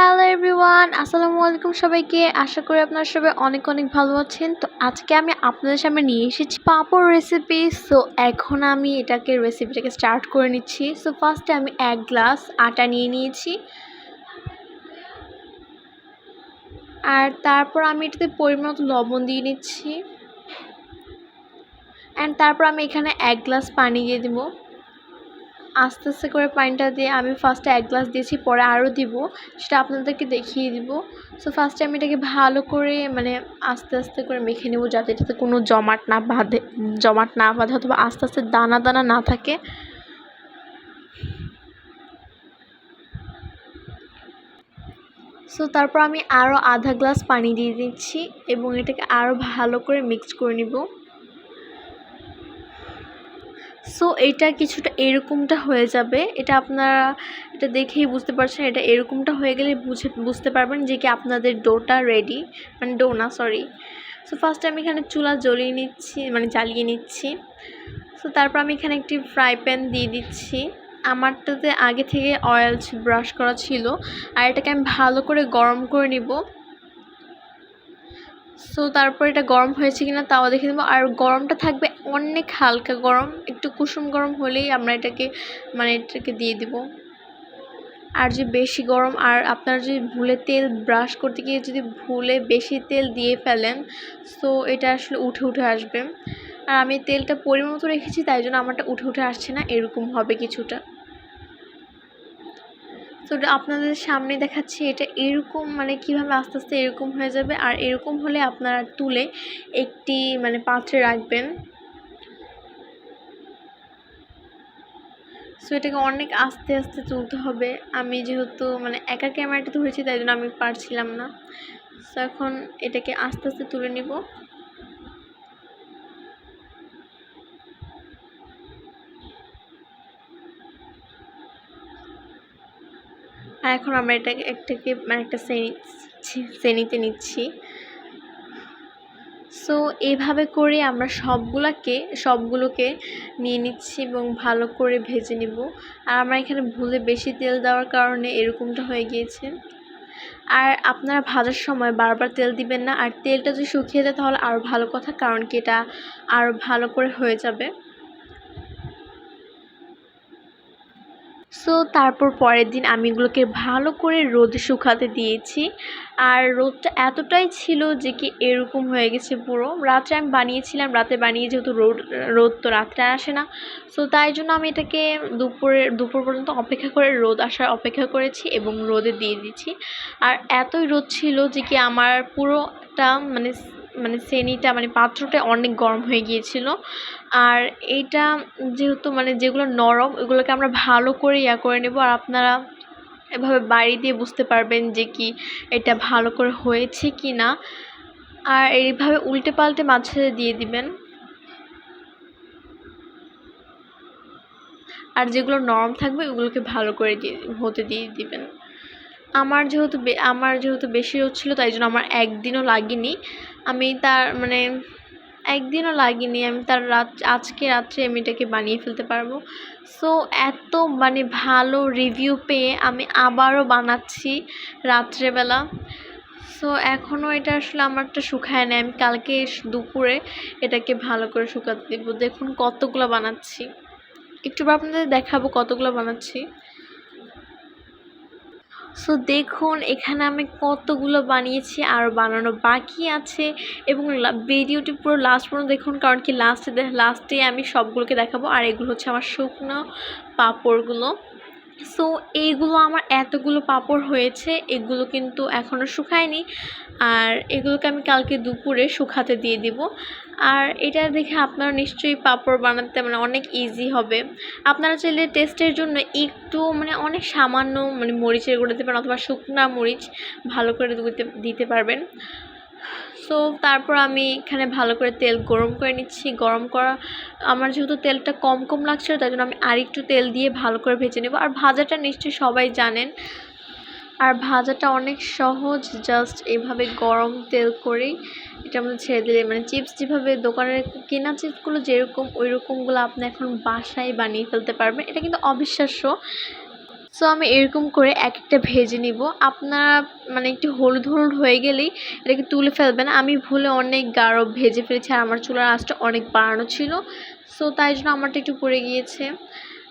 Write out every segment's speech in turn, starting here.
Hello everyone আসসালামু আলাইকুম সবাইকে। আশা করি আপনারা সবাই অনেক অনেক ভালো আছেন। তো আজকে আমি আপনাদের সামনে নিয়ে এসেছি পাঁপড় রেসিপি সো এখন আমি এটাকে রেসিপিটাকে স্টার্ট করে নিচ্ছি। সো ফার্স্টে আমি এক গ্লাস আটা নিয়ে নিয়েছি। আর তারপর আমি এটাতে পরিমাণ লবণ দিয়ে নিচ্ছি। অ্যান্ড তারপর আমি এখানে এক গ্লাস পানি দিয়ে দেবো। আস্তে আস্তে করে পানিটা দিয়ে আমি ফার্স্টে এক গ্লাস দিয়েছি, পরে আরও দিব। সেটা আপনাদেরকে দেখিয়ে দিব। সো ফার্স্টে আমি এটাকে ভালো করে মানে আস্তে আস্তে করে মেখে নেব যাতে এটাতে কোনো জমাট না বাঁধে, জমাট না বাঁধে অথবা আস্তে আস্তে দানা দানা না থাকে। সো তারপর আমি আরও আধা গ্লাস পানি দিয়ে দিচ্ছি এবং এটাকে আরও ভালো করে মিক্স করে নিব। সো এটা কিছুটা এরকমটা হয়ে যাবে। এটা আপনারা এটা দেখেই বুঝতে পারছেন, এটা এরকমটা হয়ে গেলে বুঝে, বুঝতে পারবেন যে কি আপনাদের ডোটা রেডি মানে ডো না সরি সো ফার্স্টে আমি এখানে চুলা জ্বলিয়ে নিচ্ছি মানে জ্বালিয়ে নিচ্ছি। সো তারপর আমি এখানে একটি ফ্রাই প্যান দিয়ে দিচ্ছি। আমারটাতে আগে থেকে অয়েল ব্রাশ করা ছিল। আর এটাকে আমি ভালো করে গরম করে নিব। সো তারপর এটা গরম হয়েছে কিনা তাও দেখে নেব। আর গরমটা থাকবে অনেক হালকা গরম। একটু কুসুম গরম হলেই আমরা এটাকে মানে এটাকে দিয়ে দিব। আর যে বেশি গরম, আর আপনারা যদি ভুলে তেল ব্রাশ করতে গিয়ে যদি ভুলে বেশি তেল দিয়ে ফেলেন সো এটা আসলে উঠে উঠে আসবে। আর আমি তেলটা পরিমাণ মতো রেখেছি, তাই জন্য আমারটা উঠে উঠে আসছে না। এরকম হবে কিছুটা। তো আপনাদের সামনে দেখাচ্ছি, এটা এরকম মানে কীভাবে আস্তে আস্তে এরকম হয়ে যাবে, আর এরকম হলে আপনারা তুলে একটি মানে পাত্রে রাখবেন। সো এটাকে অনেক আস্তে আস্তে তুলতে হবে। আমি যেহেতু মানে একা ক্যামেরাটা ধরেছি, তাই জন্য আমি পারছিলাম না। সো এখন এটাকে আস্তে আস্তে তুলে নিব। আর এখন আমরা এটাকে একটাকে মানে একটা শ্রেণি শ্রেণীতে নিচ্ছি। সো এইভাবে করে আমরা সবগুলোকে সবগুলোকে নিয়ে নিচ্ছি এবং ভালো করে ভেজে নিব। আর আমরা এখানে ভুলে বেশি তেল দেওয়ার কারণে এরকমটা হয়ে গিয়েছে। আর আপনারা ভাজার সময় বারবার তেল দিবেন না। আর তেলটা যদি শুকিয়ে যায় তাহলে আরও ভালো কথা, কারণ কি এটা আরও ভালো করে হয়ে যাবে। সো তারপর পরের দিন আমি এগুলোকে ভালো করে রোদে শুকাতে দিয়েছি। আর রোদটা এতটাই ছিল যে কি এরকম হয়ে গেছে পুরো। রাত্রে আমি বানিয়েছিলাম, রাতে বানিয়ে যেহেতু রোদ রোদ তো রাত্রে আসে না। সো তাই জন্য আমি এটাকে দুপুরে দুপুর পর্যন্ত অপেক্ষা করে রোদ আসার অপেক্ষা করেছি এবং রোদে দিয়ে দিচ্ছি আর এতই রোদ ছিল যে কি আমার পুরোটা মানে মানে শ্রেণীটা মানে পাত্রটা অনেক গরম হয়ে গিয়েছিল। আর এইটা যেহেতু মানে যেগুলো নরম, ওগুলোকে আমরা ভালো করে ইয়া করে নেব। আর আপনারা এভাবে বাড়ি দিয়ে বুঝতে পারবেন যে কি এটা ভালো করে হয়েছে কি না। আর এইভাবে উল্টে পাল্টে মাঝে দিয়ে দিবেন। আর যেগুলো নরম থাকবে, ওগুলোকে ভালো করে দিয়ে, হতে দিয়ে দিবেন। আমার যেহেতু আমার যেহেতু বেশি হচ্ছিল তাই জন্য আমার একদিনও লাগেনি। আমি তার মানে একদিনও লাগেনি, আমি তার রাত, আজকে রাত্রে আমি এটাকে বানিয়ে ফেলতে পারব। সো এত মানে ভালো রিভিউ পেয়ে আমি আবারও বানাচ্ছি রাত্রেবেলা। সো এখনও এটা আসলে আমারটা শুকায় নেয় আমি কালকে দুপুরে এটাকে ভালো করে শুকাতে দেবো দেখুন কতগুলো বানাচ্ছি। একটু আপনাদের দেখাবো কতগুলো বানাচ্ছি। সো দেখুন, এখানে আমি কতগুলো বানিয়েছি আর বানানো বাকি আছে এবং ভিডিওটি পুরো লাস্ট পর্যন্ত দেখুন, কারণ কি লাস্টে লাস্টে আমি সবগুলোকে দেখাবো। আর এগুলো হচ্ছে আমার শুকনো পাঁপড়গুলো। সো এইগুলো আমার এতগুলো পাপড় হয়েছে, এগুলো কিন্তু এখনও শুকায়নি। আর এগুলোকে আমি কালকে দুপুরে শুকাতে দিয়ে দিব। আর এটা দেখে আপনারা নিশ্চয়ই পাপড় বানাতে মানে অনেক ইজি হবে। আপনারা চাইলে টেস্টের জন্য একটু মানে অনেক সামান্য মানে মরিচের গুঁড়ো দিতে পারেন অথবা শুকনা মরিচ ভালো করে দিতে দিতে পারবেন। সো তারপর আমি এখানে ভালো করে তেল গরম করে নিচ্ছি। গরম করা, আমার যেহেতু তেলটা কম কম লাগছিল, তাই জন্য আমি আরেকটু তেল দিয়ে ভালো করে ভেজে নেব। আর ভাজাটা নিশ্চয়ই সবাই জানেন। আর ভাজাটা অনেক সহজ জাস্ট এভাবে গরম তেল করেই এটার মধ্যে ছেড়ে দিলে। মানে চিপস যেভাবে দোকানের কেনা চিপসগুলো যেরকম ওই রকমগুলো আপনি এখন বাসায় বানিয়ে ফেলতে পারবেন। এটা কিন্তু অবিশ্বাস্য। সো আমি এরকম করে এক একটা ভেজে নিব। আপনারা মানে একটু হলুদ হলুদ হয়ে গেলেই এটাকে তুলে ফেলবেন। আমি ভুলে অনেক গাঢ় ভেজে ফেলেছি আর আমার চুলার আঁচটা অনেক বাড়ানো ছিল। সো তাই জন্য আমারটা একটু পড়ে গিয়েছে।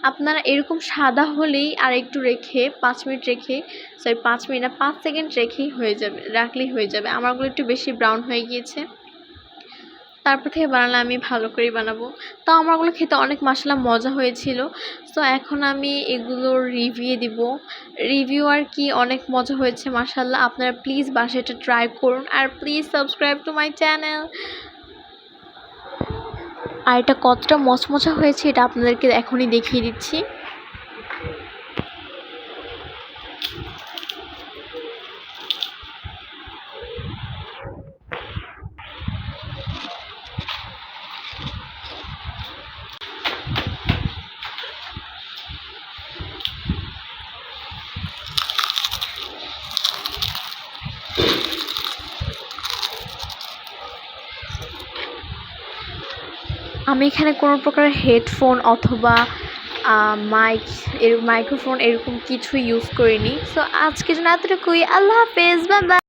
আপনারা এরকম সাদা হলেই আর একটু রেখে, পাঁচ মিনিট রেখে সরি পাঁচ মিনিট না, পাঁচ সেকেন্ড রেখেই হয়ে যাবে, রাখলেই হয়ে যাবে। আমারগুলো একটু বেশি ব্রাউন হয়ে গিয়েছে। তারপর থেকে বানালে আমি ভালো করেই বানাবো। তাও আমারগুলো খেতে অনেক মশলা মজা হয়েছিল। তো এখন আমি এগুলোর রিভিউ দিব। রিভিউ আর কি অনেক মজা হয়েছে মাসাল্লাহ আপনারা প্লিজ বাসায় এটা ট্রাই করুন আর please subscribe to my channel আর এটা কতটা মচমচা হয়েছে, এটা আপনাদেরকে এখনই দেখিয়ে দিচ্ছি। আমি এখানে কোনো প্রকার হেডফোন অথবা মাইক এর মাইক্রোফোন এরকম কিছু ইউজ করিনি। সো আজকের জন্য এতটুকুই। আল্লাহ হাফেজ বা